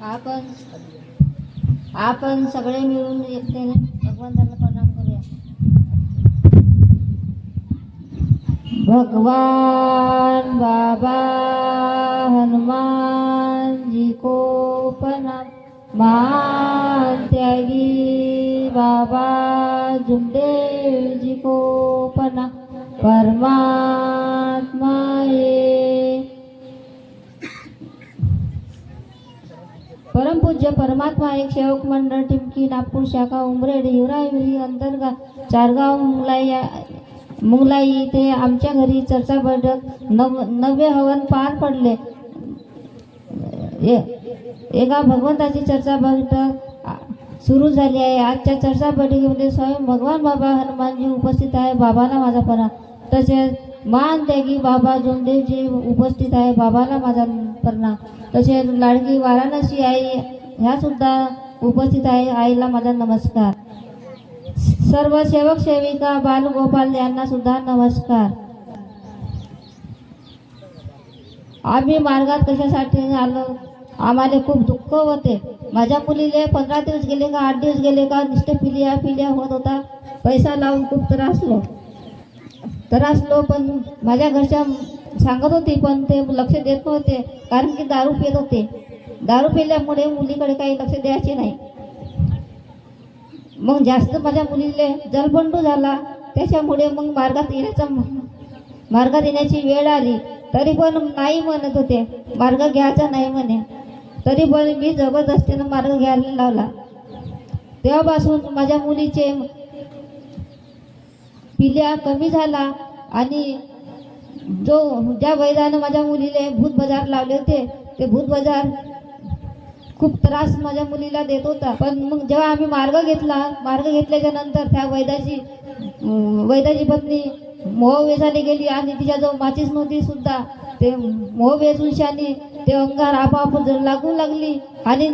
आपण आपण सगळे मिळून एकट्याने भगवंताला प्रणाम करूया. भगवान बाबा हनुमान जी को प्रणाम महान त्यागी बाबा जुमदेव जी को प्रणाम परमात्मा परमपूज्य परमात्मा एक सेवक मंडळ टिमकी नागपूर शाखा उमरेड हिवराई विरी अंतर्गत चारगाव मुंगलाई मुंगलाई इथे आमच्या घरी चर्चा बैठक नव नवे हवन पार पडले. एका भगवंताची चर्चा बैठक सुरू झाली आहे. आजच्या चर्चा बैठकीमध्ये स्वयं भगवान बाबा हनुमानजी उपस्थित आहे. बाबाला माझा परा तसेच मान त्यागी बाबा जोमदेवजी उपस्थित आहे. बाबाला माझा प्रणाम तसेच लाडकी वाराणसी आई ह्या सुद्धा उपस्थित आहे. आईला माझा नमस्कार. सर्व सेवक सेविका बालगोपाल यांना सुद्धा नमस्कार. आम्ही मार्गात कशासाठी आलो? आम्हाला खूप दुःख होते. माझ्या मुलीले पंधरा दिवस गेले का आठ दिवस गेले का नुसते पिलिया पिलिया होत होता. पैसा लावून खूप त्रासलो त्रासलो पण माझ्या घरच्या सांगत होती पण ते लक्ष देत नव्हते. कारण की दारू पेत होते. दारू पेल्यामुळे मुलीकडे काही लक्ष द्यायचे नाही. मग जास्त माझ्या मुलीले जलबंडू झाला. त्याच्यामुळे मग मार्गात येण्याचा मार्गात येण्याची वेळ आली. तरी पण नाही म्हणत होते. मार्ग घ्यायचा नाही म्हणे. तरी पण मी जबरदस्तीनं मार्ग घ्यायला लावला. तेव्हापासून माझ्या मुलीचे पिल्या कमी झाला आणि जो ज्या वैदानं माझ्या मुलीले भूत बाजार लावले होते ते भूत बाजार खूप त्रास माझ्या मुलीला देत होता. पण मग जेव्हा आम्ही मार्ग घेतला मार्ग घेतल्याच्या नंतर त्या वैदाची वैदाची पत्नी मोह वेचायला गेली आणि तिच्याजवळ माचीस नव्हती सुद्धा. ते मोह वेचूशाने ते अंगार आपोआप लागू लागली आणि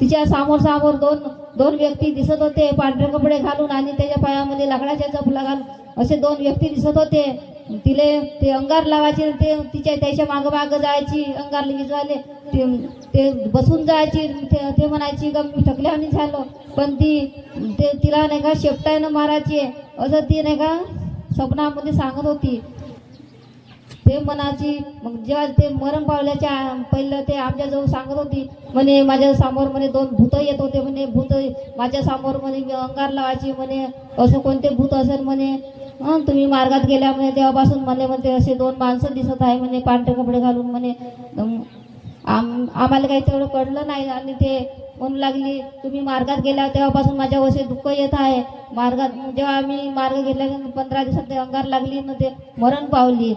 तिच्या समोर समोर दोन दोन व्यक्ती दिसत होते पांढरे कपडे घालून आणि त्याच्या पायामध्ये लाकडाच्या चपला घालून असे दोन व्यक्ती दिसत होते. तिले ते अंगार लावायचे ते तिच्या त्याच्या मागं मागं जायची अंगार विजवाले ते ते बसून जायची ते ते म्हणायची का मी आणि झालो. पण ती ते तिला नाही का शेपटायनं मारायची. असं ती नाही का स्वप्नामध्ये सांगत होती. ते म्हणायची मग जेव्हा ते मरण पावल्याच्या पहिलं ते आमच्याजवळ सांगत होती म्हणे माझ्यासमोर म्हणे दोन भूतं येत होते म्हणे भूत माझ्यासमोर म्हणे मी अंगार लावायची म्हणे असं कोणते भूत असेल म्हणे तुम्ही मार्गात गेल्या म्हणे तेव्हापासून मला म्हणते असे दोन माणसं दिसत आहे म्हणे पांढरे कपडे घालून म्हणे आम आम्हाला काही तेवढं कळलं नाही आणि ते म्हणू लागली तुम्ही मार्गात गेल्या तेव्हापासून माझ्या वसे दुःख येत आहे. मार्गात जेव्हा आम्ही मार्ग घेतल्या पंधरा दिवसात ते अंगार लागली ना ते मरण पावली.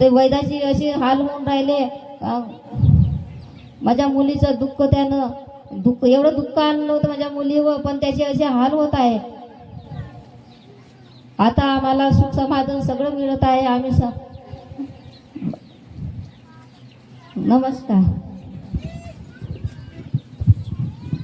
ते वैद्याची अशी हाल होऊन राहिले. माझ्या मुलीचं दुःख त्यानं दुःख एवढं दुःख आणलं होतं माझ्या मुलीवर पण त्याचे असे हाल होत आहे. आता आम्हाला सुख समाधान सगळं मिळत आहे आम्ही स नमस्कार.